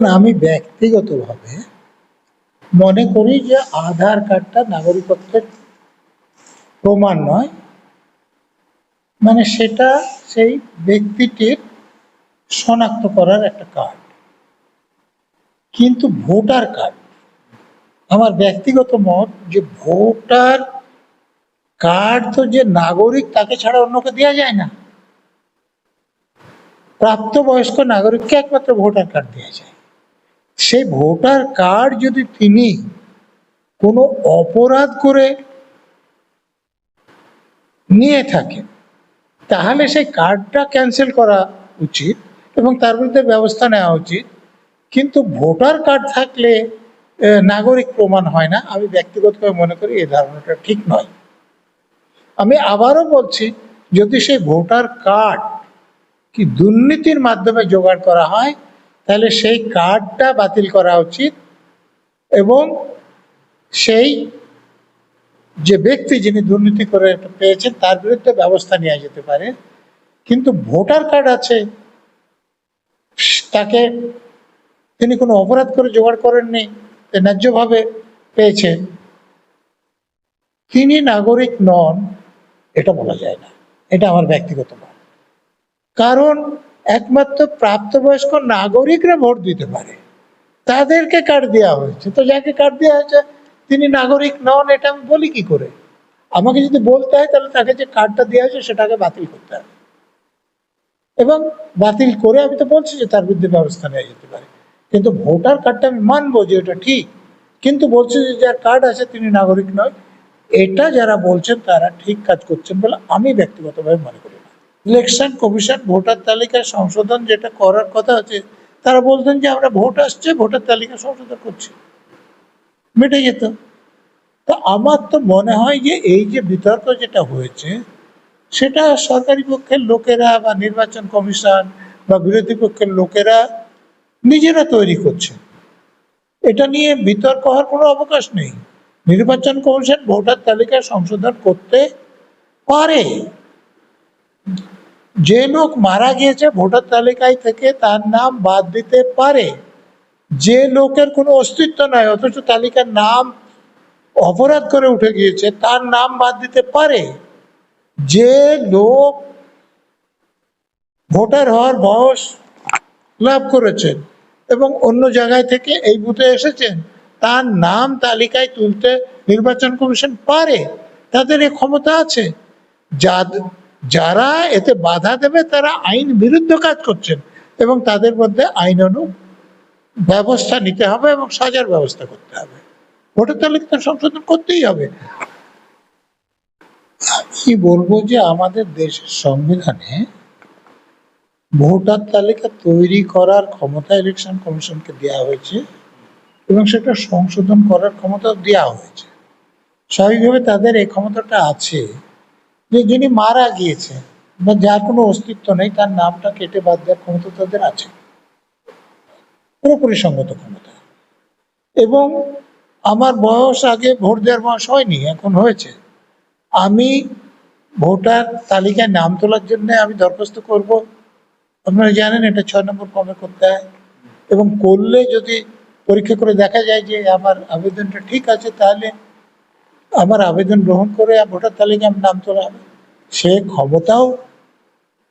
আমি ব্যক্তিগতভাবে মনে করি যে আধার কার্ডটা নাগরিকত্বের প্রমাণ নয়। মানে সেটা সেই ব্যক্তিটির শনাক্ত করার একটা কার্ড। কিন্তু ভোটার কার্ড, আমার ব্যক্তিগত মত যে ভোটার কার্ড তো যে নাগরিক, তাকে ছাড়া অন্যকে দেওয়া যায় না। প্রাপ্তবয়স্ক নাগরিককে একমাত্র ভোটার কার্ড দেওয়া যায়। সেই ভোটার কার্ড যদি তিনি কোনো অপরাধ করে নিয়ে থাকেন, তাহলে সেই কার্ডটা ক্যান্সেল করা উচিত এবং তার বিরুদ্ধে ব্যবস্থা নেওয়া উচিত। কিন্তু ভোটার কার্ড থাকলে নাগরিক প্রমাণ হয় না। আমি ব্যক্তিগতভাবে মনে করি এই ধারণাটা ঠিক নয়। আমি আবারও বলছি, যদি সেই ভোটার কার্ড কি দুর্নীতির মাধ্যমে জোগাড় করা হয় তাহলে সেই কার্ডটা বাতিল করা উচিত এবং সেই যে ব্যক্তি যিনি দুর্নীতি করে পেয়েছেন, তার বিরুদ্ধে ব্যবস্থা নেওয়া যেতে পারে। কিন্তু ভোটার কার্ড আছে, তাকে তিনি কোনো অপরাধ করে জোগাড় করেননি ন্যায্যভাবে পেয়েছেন। তিনি নাগরিক নন, এটা বলা যায় না। এটা আমার ব্যক্তিগত মত। কারণ একমাত্র প্রাপ্তবয়স্ক নাগরিকরা ভোট দিতে পারে। তাদেরকে কার্ড দেওয়া হয়েছে। তো যাকে কার্ড দেওয়া হয়েছে, তিনি নাগরিক নন, এটা আমি বলি কি করে? আমাকে যদি বলতে হয়, তাহলে তাকে যে কার্ডটা দেওয়া হয়েছে, সেটাকে বাতিল করতে হবে। এবং বাতিল করে আমি তো বলছি যে তার বিরুদ্ধে ব্যবস্থা নেওয়া যেতে পারে। কিন্তু ভোটার কার্ডটা আমি মানবো যে এটা ঠিক। কিন্তু বলছে যে যার কার্ড আছে, তিনি নাগরিক নয়। এটা যারা বলছেন, তারা ঠিক কাজ করছেন বলে আমি ব্যক্তিগতভাবে মনে করি। ইলেকশন কমিশন ভোটার তালিকা সংশোধন যেটা করার কথা আছে, তারা বলতেন যে আমরা ভোট আসছে, ভোটার তালিকা সংশোধন করছি। মিটে যেত। তো আমার তো মনে হয় যে এই যে বিতর্ক যেটা হয়েছে, সেটা সরকারি পক্ষের লোকেরা বা নির্বাচন কমিশন বা বিরোধী পক্ষের লোকেরা নিজেরা তৈরি করছে। এটা নিয়ে বিতর্ক হওয়ার কোনো অবকাশ নেই। নির্বাচন কমিশন ভোটার তালিকা সংশোধন করতে পারে। যে লোক মারা গিয়েছে, ভোটার তালিকায় থেকে তার নাম বাদ দিতে পারে। যে লোকের কোনো অস্তিত্ব নাই, অথচ তালিকার নাম অপরাধ করে উঠে গিয়েছে, তার নাম বাদ দিতে পারে। যে লোক ভোটার হওয়ার বয়স লাভ করেছেন এবং অন্য জায়গায় থেকে এই বুথে এসেছেন, তার নাম তালিকায় তুলতে নির্বাচন কমিশন পারে, তাদের এই ক্ষমতা আছে। যাদ- যারা এতে বাধা দেবে, তারা আইন বিরুদ্ধ কাজ করছেন এবং তাদের মধ্যে আইন অনু ব্যবস্থা নিতে হবে এবং সাজার ব্যবস্থা করতে হবে। ভোটার তালিকা সংশোধন করতেই হবে। আমি বলব যে আমাদের দেশের সংবিধানে ভোটার তালিকা তৈরি করার ক্ষমতা ইলেকশন কমিশনকে দেওয়া হয়েছে এবং সেটা সংশোধন করার ক্ষমতা দেওয়া হয়েছে। স্বাভাবিকভাবে তাদের এই ক্ষমতাটা আছে। যে যিনি মারা গিয়েছে, বা যার কোনো অস্তিত্ব নেই, তার নামটা কেটে বাদ দেওয়ার ক্ষমতা তাদের আছে। পুরোপুরি সঙ্গত ক্ষমতা। এবং আমার বয়স আগে ভোট দেওয়ার বয়স হয়নি, এখন হয়েছে। আমি ভোটার তালিকায় নাম তোলার জন্য আমি দরখাস্ত করব। আপনারা জানেন এটা ছয় নম্বর ফর্মে করতে হয়। এবং করলে যদি পরীক্ষা করে দেখা যায় যে আমার আবেদনটা ঠিক আছে, তাহলে আমার আবেদন গ্রহণ করে ভোটার তালিকায় নাম তোলা হবে। সে ক্ষমতাও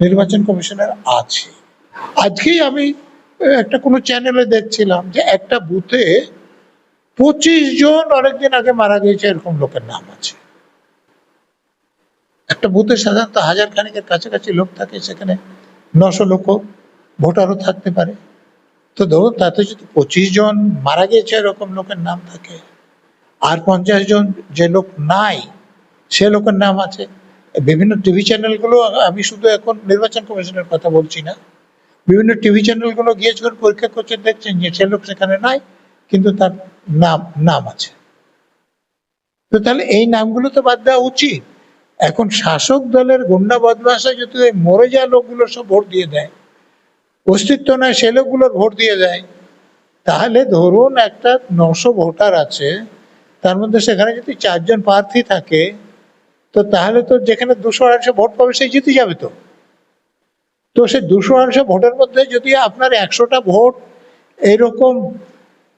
নির্বাচন কমিশনের আছে। আজকেই আমি একটা কোনো চ্যানেলে দেখছিলাম যে একটা বুথে পঁচিশ জন অনেকদিন আগে মারা গিয়েছে, এরকম লোকের নাম আছে। একটা বুথে সাধারণত হাজার খানিকের কাছাকাছি লোক থাকে, সেখানে নশো লোক ভোটারও থাকতে পারে। তো ধরুন তাতে যদি পঁচিশ জন মারা গিয়েছে, এরকম লোকের নাম থাকে আর পঞ্চাশ জন যে লোক নাই, সে লোকের নাম আছে। বিভিন্ন টিভি চ্যানেলগুলো আমি শুধু এখন নির্বাচন কমিশনের কথা বলছি না। বিভিন্ন টিভি চ্যানেলগুলো গিয়ে যখন পরীক্ষা করছেন দেখছেন যে সে লোক সেখানে নাই, কিন্তু তার নাম নাম আছে। তো তাহলে এই নামগুলো তো বাদ দেওয়া উচিত। এখন শাসক দলের গুন্ডা বদমাশা যদি ওই মরে যাওয়া লোকগুলো সব ভোট দিয়ে দেয়, অস্তিত্ব নয়, সে লোকগুলোর ভোট দিয়ে দেয়, তাহলে ধরুন একটা নশো ভোটার আছে তার মধ্যে সেখানে যদি চারজন প্রার্থী থাকে, তো তাহলে তো যেখানে দুশো আড়াইশো ভোট পাবে সেই জিতে যাবে তো। তো সে দুশো আড়াইশো ভোটের মধ্যে যদি আপনার একশোটা ভোট এইরকম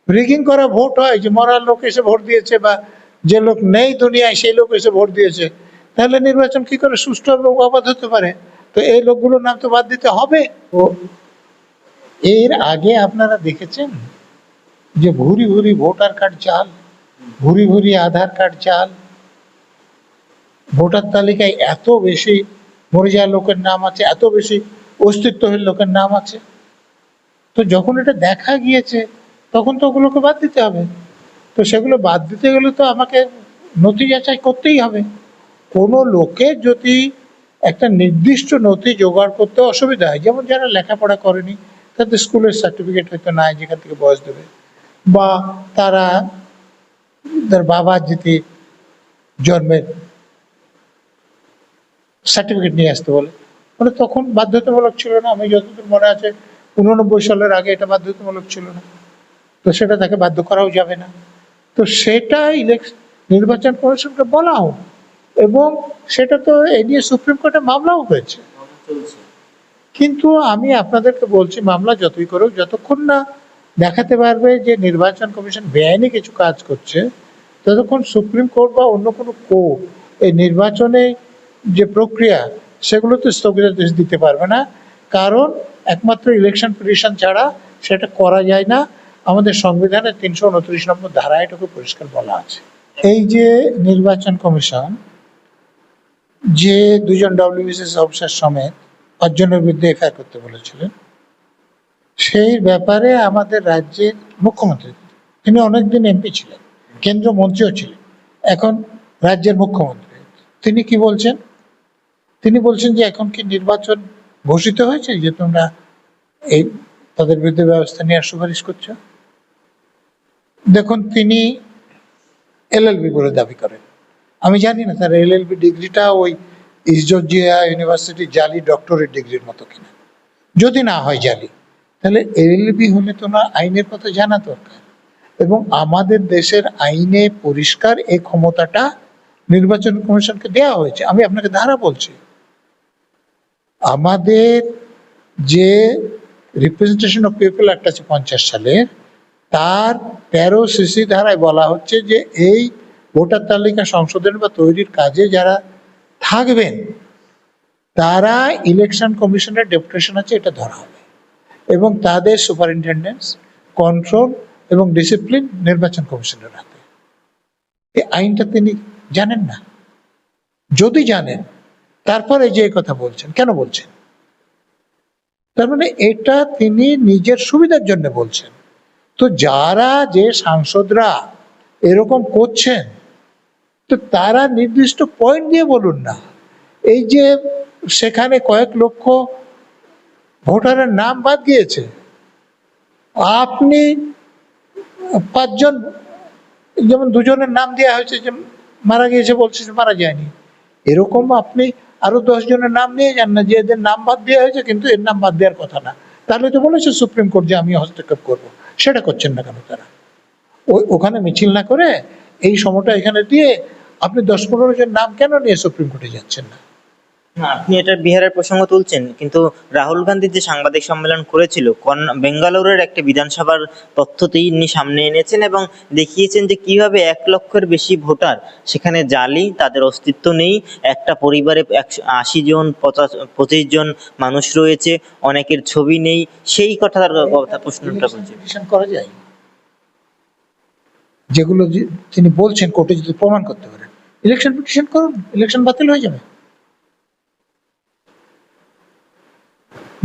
রিগিং করা ভোট হয়, যে মরার লোক এসে ভোট দিয়েছে বা যে লোক নেই দুনিয়ায় সেই লোক এসে ভোট দিয়েছে, তাহলে নির্বাচন কি করে সুষ্ঠু হবে অবাধ হতে পারে? তো এই লোকগুলোর নাম তো বাদ দিতে হবে। ও, এর আগে আপনারা দেখেছেন যে ভুরি ভুরি ভোটার কার্ড চাল ভুরি ভুরি আধার কার্ড চাল। ভোটার তালিকায় এত বেশি মরে যাওয়া লোকের নাম আছে, এত বেশি অস্তিত্বহীন লোকের নাম আছে। তো যখন এটা দেখা গিয়েছে, তখন তো ওগুলোকে বাদ দিতে হবে। তো সেগুলো বাদ দিতে গেলে তো আমাকে নথি যাচাই করতেই হবে। কোনো লোকের যদি একটা নির্দিষ্ট নথি জোগাড় করতে অসুবিধা হয়, যেমন যারা লেখাপড়া করেনি, তাদের স্কুলের সার্টিফিকেট হয়তো নাই, যেখান থেকে বয়স দেবে। বা তারা তার বাবার যদি জন্মের সার্টিফিকেট নিয়ে আসতে বলে। মানে তখন বাধ্যতামূলক ছিল না আমি যতদূর মনে আছে উননব্বই সালের আগে এটা বাধ্যতামূলক ছিল না। তো সেটা তাকে বাধ্য করাও যাবে না। তো সেটা ইলেকশন নির্বাচন কমিশনকে বলা হোক এবং সেটা তো এ নিয়ে সুপ্রিম কোর্টে মামলাও হয়েছে। কিন্তু আমি আপনাদেরকে বলছি মামলা যতই করুক যতক্ষণ না দেখাতে পারবে যে নির্বাচন কমিশন বেআইনি কিছু কাজ করছে। ততক্ষণ সুপ্রিম কোর্ট বা অন্য কোনো কোর্ট এই নির্বাচনে যে প্রক্রিয়া সেগুলোতে স্থগিতাদেশ দিতে পারবে না। কারণ একমাত্র ইলেকশন পিটিশন ছাড়া সেটা করা যায় না। আমাদের সংবিধানের তিনশো উনত্রিশ নম্বর ধারায় এটুকু পরিষ্কার বলা আছে। এই যে নির্বাচন কমিশন, যে দুজন ডব্লিউবিসিএস অফিসার সমেত পাঁচজনের বিরুদ্ধে এফআইআর করতে বলেছিলেন সেই ব্যাপারে আমাদের রাজ্যের মুখ্যমন্ত্রী, তিনি অনেকদিন এমপি ছিলেন কেন্দ্র মন্ত্রীও ছিলেন, এখন রাজ্যের মুখ্যমন্ত্রী। তিনি কি বলছেন? তিনি বলছেন যে এখন কি নির্বাচন ঘোষিত হয়েছে, যে তোমরা এই তাদের বিরুদ্ধে ব্যবস্থা নেওয়ার সুপারিশ করছ? দেখুন, তিনি এলএলবি বলে দাবি করেন। আমি জানি না তার এলএলবি ডিগ্রিটা ওই ইসজর্জিয়া ইউনিভার্সিটি জালি ডক্টরেট ডিগ্রির মতো কিনা। যদি না হয় জালি তাহলে এলএলবি হলে তো না আইনের কথা জানা দরকার। এবং আমাদের দেশের আইনে পরিষ্কার এই ক্ষমতাটা নির্বাচন কমিশনকে দেওয়া হয়েছে। আমি আপনাকে ধারা বলছি। আমাদের যে রিপ্রেজেন্টেশন অফ পিপল অ্যাক্ট আছে পঞ্চাশ সালের, তার তেরো সিসি ধারায় বলা হচ্ছে যে এই ভোটার তালিকা সংশোধন বা তৈরির কাজে যারা থাকবেন, তারা ইলেকশন কমিশনের ডেপুটেশন আছে, এটা ধরা হবে। এবং তাদের সুপারিনটেন্ডেন্স কন্ট্রোল এবং ডিসিপ্লিন নির্বাচন কমিশনের হাতে। এই আইনটা তিনি জানেন না। যদি জানেন, তারপরে যে কথা বলছেন, কেন বলছেন? তার মানে এটা তিনি নিজের সুবিধার জন্য বলছেন। তো যারা যে সাংসদরা এরকম করছেন, তো তারা নির্দিষ্ট পয়েন্ট দিয়ে বলুন না। এই যে সেখানে কয়েক লক্ষ ভোটারের নাম বাদ দিয়েছে। আপনি পাঁচজন যেমন দুজনের নাম দেওয়া হয়েছে যে মারা গিয়েছে বলছে যে মারা যায়নি। এরকম আপনি আরও দশ জনের নাম নিয়ে যান না যে এদের নাম বাদ দেওয়া হয়েছে কিন্তু এর নাম বাদ দেওয়ার কথা না। তাহলে তো বলেছে সুপ্রিম কোর্ট যে আমি হস্তক্ষেপ করব। সেটা করছেন না কেন তারা? ওই ওখানে মিছিল না করে এই সময়টা এখানে দিয়ে আপনি দশ পনেরো জন নাম কেন নিয়ে সুপ্রিম কোর্টে যাচ্ছেন না, আপনি এটা বিহারের প্রসঙ্গ তুলছেন কিন্তু রাহুল গান্ধী যে সাংবাদিক সম্মেলন করেছিল কর্ণা- বেঙ্গালুরুর একটা বিধানসভার তথ্য তিনি সামনে এনেছেন এবং দেখিয়েছেন যে কীভাবে এক লক্ষের বেশি ভোটার সেখানে জালি তাদের অস্তিত্ব নেই একটা পরিবারে একশো আশি জন পঁচাশ পঁচিশ জন মানুষ রয়েছে অনেকের ছবি নেই সেই কথার কথা প্রশ্নটা করা যায়। যেগুলো যে- তিনি বলছেন কোর্টে যদি প্রমাণ করতে পারেন। ইলেকশন পিটিশন করুন ইলেকশন বাতিল হয়ে যাবে।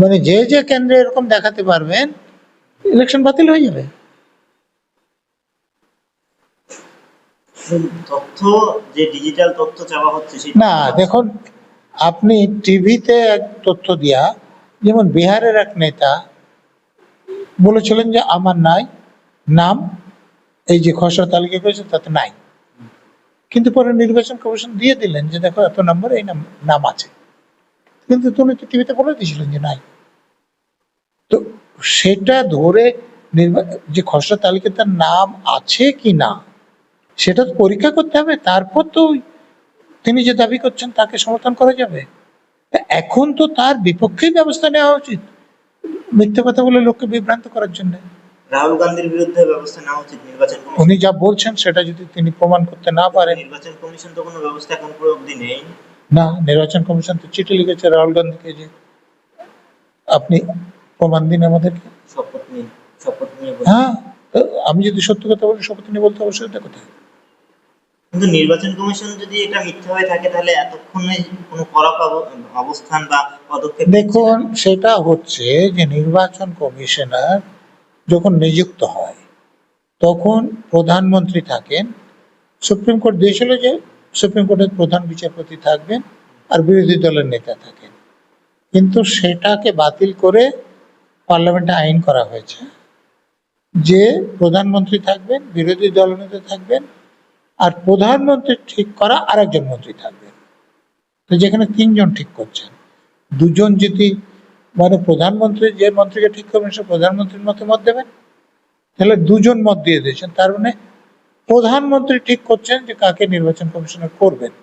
মানে যে যে কেন্দ্রে এরকম দেখাতে পারবেন ইলেকশন বাতিল হয়ে যাবে। তথ্য যে ডিজিটাল তথ্য চাওয়া হচ্ছে না দেখুন আপনি টিভিতে এক তথ্য দিয়া যেমন বিহারের এক নেতা বলেছিলেন যে আমার নাই নাম এই যে খসড়া তালিকা করেছে তাতে নাই। কিন্তু পরে নির্বাচন কমিশন দিয়ে দিলেন যে দেখো এত নম্বর এই নাম নাম আছে। কিন্তু তুমি তো টিভিতে বলে দিয়েছিলেন যে নাই। তো সেটা ধরে যে খসড়া তালিকায় তার নাম আছে কি না সেটা তো পরীক্ষা করতে হবে তারপর তো তিনি যে দাবি করছেন তাকে সমর্থন করা যাবে। এখন তো তার বিপক্ষেই ব্যবস্থা নেওয়া উচিত। মিথ্যে কথা বলে লোককে বিভ্রান্ত করার জন্য। রাহুল গান্ধীর বিরুদ্ধে ব্যবস্থা নেওয়া উচিত নির্বাচন উনি যা বলছেন সেটা যদি তিনি প্রমাণ করতে না পারেন। নির্বাচন কমিশন তো কোনো ব্যবস্থা এখন পুরো অবধি নেই। না নির্বাচন কমিশন তো চিঠি লিখেছে রাহুল গান্ধীকে যে আপনি প্রমাণ দিন আমাদেরকে। হ্যাঁ আমি যদি সত্যি কথা বলি শপথ নিয়ে বলতে অবশ্যই কোথায়? কিন্তু নির্বাচন কমিশন যদি এটা মিথ্যা হয়ে থাকে তাহলে এতক্ষণে কোনো পাব- অবস্থান বা পদক্ষেপ দেখুন সেটা হচ্ছে যে নির্বাচন কমিশনার যখন নিযুক্ত হয় তখন প্রধানমন্ত্রী থাকেন সুপ্রিম কোর্ট দিয়েছিল যে সুপ্রিম কোর্টের প্রধান বিচারপতি থাকবেন আর বিরোধী দলের নেতা থাকেন। কিন্তু সেটাকে বাতিল করে পার্লামেন্টে আইন করা হয়েছে। যে প্রধানমন্ত্রী থাকবেন, বিরোধী দলনেতা থাকবেন, আর প্রধানমন্ত্রী ঠিক করা আরেকজন মন্ত্রী থাকবেন। তো যেখানে তিনজন ঠিক করছেন। দুজন যদি মানে প্রধানমন্ত্রী যে মন্ত্রীকে ঠিক করবেন, সে প্রধানমন্ত্রীর মতামত দেবেন। তাহলে দুজন মত দিয়ে দিয়েছেন। তার মানে প্রধানমন্ত্রী ঠিক করছেন যে কাকে নির্বাচন কমিশনার করবেন।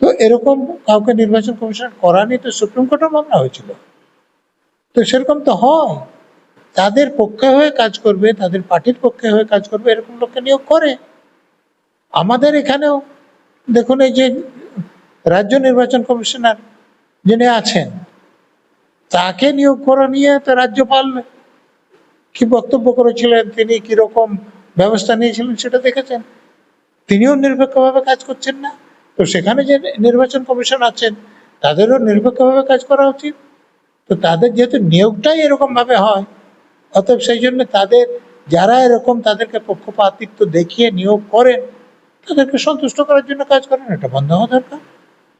তো এরকম কাউকে নির্বাচন কমিশনার করা নিয়ে তো সুপ্রিম কোর্টেও মামলা হয়েছিল। তো সেরকম তো হয়। তাদের পক্ষে হয়ে কাজ করবে, তাদের পার্টির পক্ষে হয়ে কাজ করবে, এরকম লোককে নিয়োগ করে। আমাদের এখানেও দেখুন এই যে রাজ্য নির্বাচন কমিশনার যিনি আছেন, তাকে নিয়োগ করা নিয়ে তো রাজ্যপাল কি বক্তব্য করেছিলেন, তিনি কীরকম ব্যবস্থা নিয়েছিলেন, সেটা দেখেছেন। তিনিও নিরপেক্ষভাবে কাজ করছেন না। তো সেখানে যে নির্বাচন কমিশন আছেন, তাদেরও নিরপেক্ষভাবে কাজ করা উচিত। তো তাদের যেহেতু নিয়োগটাই এরকমভাবে হয়, অতএব সেই জন্য তাদের, যারা এরকম তাদেরকে পক্ষপাতিত্ব দেখিয়ে নিয়োগ করেন, তাদেরকে সন্তুষ্ট করার জন্য কাজ করেন, এটা বন্ধ হওয়া দরকার।